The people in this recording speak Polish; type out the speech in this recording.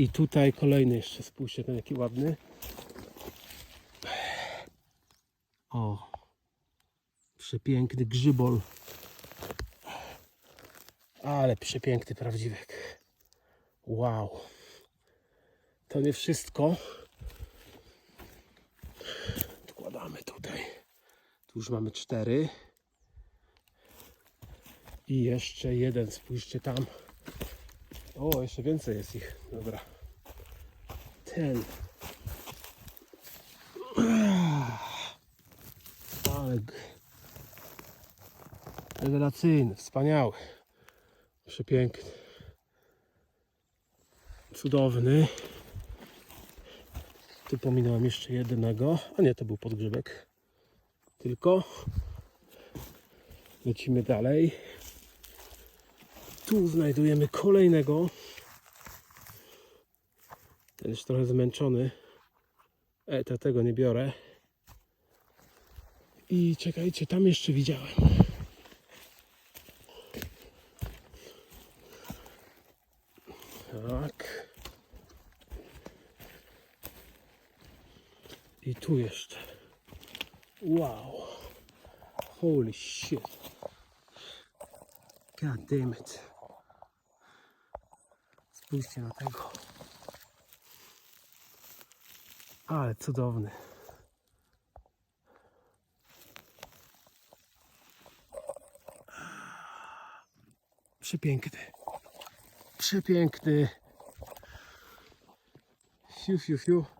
I tutaj kolejny jeszcze, spójrzcie, ten jaki ładny. O, przepiękny grzybol. Ale przepiękny prawdziwek. Wow. To nie wszystko. Odkładamy tutaj. Tu już mamy cztery. I jeszcze jeden, spójrzcie tam. O, jeszcze więcej jest ich. Dobra. Ten. Ale rewelacyjny, wspaniały. Przepiękny. Cudowny. Tu pominąłem jeszcze jednego. A nie, to był podgrzebek. Tylko. Lecimy dalej. Tu znajdujemy kolejnego. Ten już trochę zmęczony. E, to tego nie biorę. I czekajcie, tam jeszcze widziałem. Tak. I tu jeszcze. Wow. Holy shit. God damn it. Spójrzcie na tego. Ale cudowny. Przepiękny. Przepiękny. Fiu, fiu, fiu.